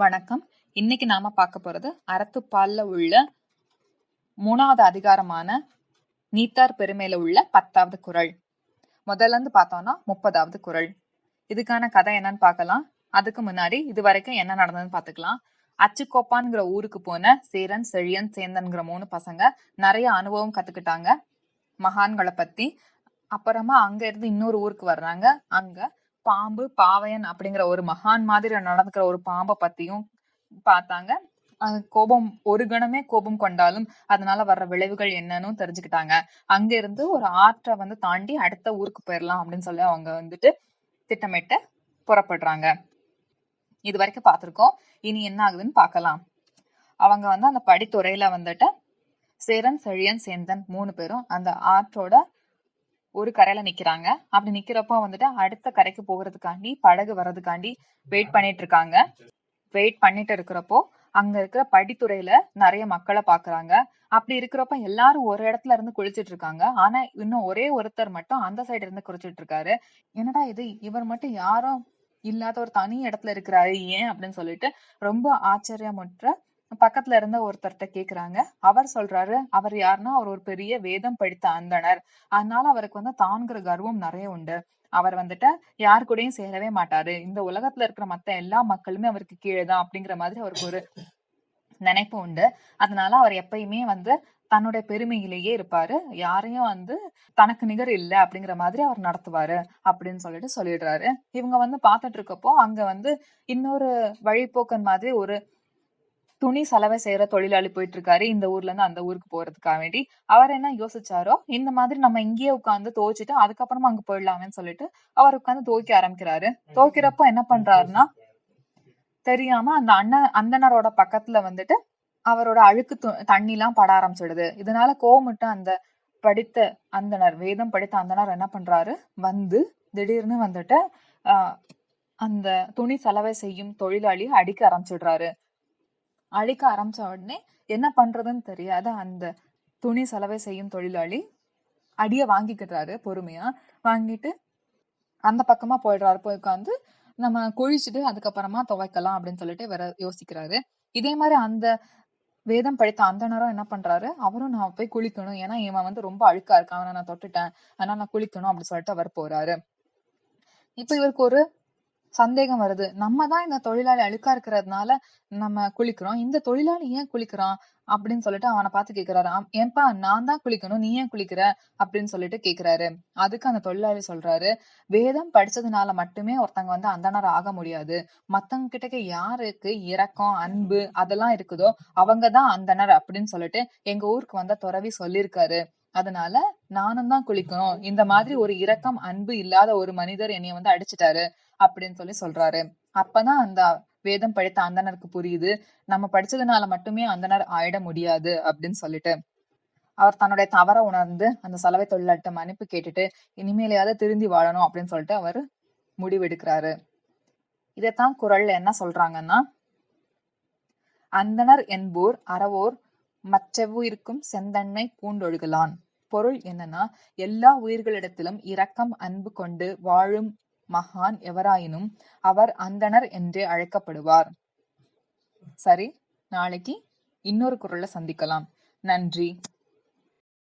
வணக்கம். இன்னைக்கு நாம பார்க்க போறது அறத்துப்பால்ல உள்ள மூணாவது அதிகாரமான நீத்தார் பெருமையில உள்ள பத்தாவது குறள் முதல்ல இருந்து பார்த்தோம்னா முப்பதாவது குறள் இதுக்கான கதை என்னன்னு பார்க்கலாம். அதுக்கு முன்னாடி இது வரைக்கும் என்ன நடந்ததுன்னு பார்த்துக்கலாம். அச்சுக்கோப்பான்ங்கிற ஊருக்கு போன சேரன் செழியன் சேந்தன்கிற மூணு பசங்க நிறைய அனுபவம் கத்துக்கிட்டாங்க. மகான்களை பத்தி. அப்புறமா அங்க இருந்து இன்னொரு ஊருக்கு வர்றாங்க. அங்க பாம்பு பாவையன் அப்படிங்கிற ஒரு மகான் மாதிரி நடந்துக்கிற ஒரு பாம்பை பத்தியும் பார்த்தாங்க. கோபம் ஒரு கணமே கோபம் கொண்டாலும் அதனால வர்ற விளைவுகள் என்னன்னு தெரிஞ்சுக்கிட்டாங்க. அங்க இருந்து ஒரு ஆற்றை வந்து தாண்டி அடுத்த ஊருக்கு போயிடலாம் அப்படின்னு சொல்லி அவங்க வந்துட்டு திட்டமிட்டு புறப்படுறாங்க. இது வரைக்கும் பார்த்துருக்கோம். இனி என்ன ஆகுதுன்னு பார்க்கலாம். அவங்க வந்து அந்த படித்துறையில வந்துட்டு சேரன் செழியன் சேந்தன் மூணு பேரும் அந்த ஆற்றோட ஒரு கரையில நிக்கிறாங்க. அப்படி நிக்கிறப்போ வந்துட்டு அடுத்த கரைக்கு போகிறதுக்காண்டி படகு வர்றதுக்காண்டி வெயிட் பண்ணிட்டு இருக்காங்க. வெயிட் பண்ணிட்டு இருக்கிறப்போ அங்க இருக்கிற படித்துறையில நிறைய மக்களை பாக்குறாங்க அப்படி இருக்கிறப்ப எல்லாரும் ஒரு இடத்துல இருந்து குளிச்சிட்டு இருக்காங்க. ஆனா இன்னும் ஒரே ஒருத்தர் மட்டும் அந்த சைடு இருந்து குளிச்சிட்டு இருக்காரு. என்னடா இது? இவர் மட்டும் யாரும் இல்லாத ஒரு தனி இடத்துல இருக்கிறாரு ஏன்? அப்படின்னு சொல்லிட்டு ரொம்ப ஆச்சரியமுற்ற பக்கத்துல இருந்த ஒருத்தர்கிட்ட கேக்குறாங்க. அவர் சொல்றாரு அவர் யாருன்னா அவர் ஒரு பெரிய வேதம் படித்த அந்தனர் அதனால அவருக்கு வந்து தான்கிற கர்வம் நிறைய உண்டு. அவர் வந்துட்டு யாரு கூடயும் சேரவே மாட்டாரு. இந்த உலகத்துல இருக்கிற மத்த எல்லா மக்களுமே அவருக்கு கீழேதான் அப்படிங்கிற மாதிரி அவருக்கு ஒரு நினைப்பு உண்டு. அதனால அவர் எப்பயுமே வந்து தன்னுடைய பெருமையிலேயே இருப்பாரு. யாரையும் வந்து தனக்கு நிகர் இல்ல அப்படிங்கிற மாதிரி அவர் நடத்துவாரு அப்படின்னு சொல்லிட்டு சொல்லிடுறாரு. இவங்க வந்து பாத்துட்டு இருக்கப்போ அங்க வந்து இன்னொரு வழிபோக்கன் மாதிரி ஒரு துணி சலவை செய்யற தொழிலாளி போயிட்டு இருக்காரு இந்த ஊர்ல இருந்து அந்த ஊருக்கு போறதுக்காக வேண்டி. அவர் என்ன யோசிச்சாரோ இந்த மாதிரி நம்ம இங்கேயே உட்காந்து துவைச்சிட்டு அதுக்கப்புறமா அங்க போயிடலாமேன்னு சொல்லிட்டு அவர் உட்காந்து துவைக்க ஆரம்பிக்கிறாரு. துவைக்கிறப்போ என்ன பண்றாருன்னா தெரியாம அந்த அண்ணன் அந்தனரோட பக்கத்துல வந்துட்டு அவரோட அழுக்கு தண்ணி எல்லாம் பட ஆரம்பிச்சிடுது. இதனால கோவமிட்டு அந்த படித்த அந்தனர் வேதம் படித்த அந்தனர் என்ன பண்றாரு? வந்து திடீர்னு வந்துட்டு ஆஹ் அந்த துணி சலவை செய்யும் தொழிலாளியை அடிக்க ஆரம்பிச்சிடுறாரு. அழிக்க ஆரம்பிச்ச உடனே என்ன பண்றதுன்னு தெரியாத அந்த துணி செலவை செய்யும் தொழிலாளி அடிய வாங்கிக்கிட்டாரு பொறுமையா. வாங்கிட்டு அந்த பக்கமா போயிடுறாரு போய் உட்காந்து நம்ம குழிச்சுட்டு அதுக்கப்புறமா துவைக்கலாம் அப்படின்னு சொல்லிட்டு வேற யோசிக்கிறாரு. இதே மாதிரி அந்த வேதம் படித்த அந்த நேரம் என்ன பண்றாரு? அவரும் நான் போய் குளிக்கணும். ஏன்னா இவன் வந்து ரொம்ப அழுக்கா இருக்கான். அவனை நான் தொட்டுட்டேன். அதனால நான் குளிக்கணும் அப்படின்னு சொல்லிட்டு அவர் போறாரு. இப்ப இவருக்கு ஒரு சந்தேகம் வருது. நம்ம தான் இந்த தொழிலாளி அழுக்கா இருக்கிறதுனால நம்ம குளிக்கிறோம். இந்த தொழிலாளி ஏன் குளிக்கிறான்? அப்படின்னு சொல்லிட்டு அவனை பார்த்து கேக்குறாரு. ஏன்பா நான் தான் குளிக்கணும். நீ ஏன் குளிக்கிற? அப்படின்னு சொல்லிட்டு கேக்குறாரு. அதுக்கு அந்த தொழிலாளி சொல்றாரு வேதம் படிச்சதுனால மட்டுமே ஒருத்தங்க வந்து அந்தனர் ஆக முடியாது. மத்தவங்க கிட்டக்க யாருக்கு இரக்கம் அன்பு அதெல்லாம் இருக்குதோ அவங்கதான் அந்தனர் அப்படின்னு சொல்லிட்டு எங்க ஊருக்கு வந்த துறவி சொல்லியிருக்காரு. அதனால நானும் தான் குளிக்கணும். இந்த மாதிரி ஒரு இரக்கம் அன்பு இல்லாத ஒரு மனிதர் என்னைய வந்து அடிச்சிட்டாரு அப்படின்னு சொல்லி சொல்றாரு. அப்பதான் அந்த வேதம் படித்த அந்தனருக்கு புரியுது. நம்ம படிச்சதுனால மட்டுமே அந்தனர் ஆயிட முடியாது அப்படின்னு சொல்லிட்டு. அவர் தன்னுடைய தவற உணர்ந்து அந்த சலவை தொழிலாட்ட மன்னிப்பு கேட்டுட்டு இனிமேலையாவது திருந்தி வாழணும் அப்படின்னு சொல்லிட்டு அவர் முடிவெடுக்கிறாரு. இதைத்தான் குரல்ல என்ன சொல்றாங்கன்னா அந்தனர் என்போர் அறவோர் மற்றெவ்வுயிருக்கும் செந்தன்மை பூண்டொழுகலான். பொருள் என்னன்னா எல்லா உயிர்களிடத்திலும் இரக்கம் அன்பு கொண்டு வாழும் மகான் எவராயினும் அவர் அந்தனர் என்றே அழைக்கப்படுவார். சரி நாளைக்கு இன்னொரு குரல்ல சந்திக்கலாம். நன்றி.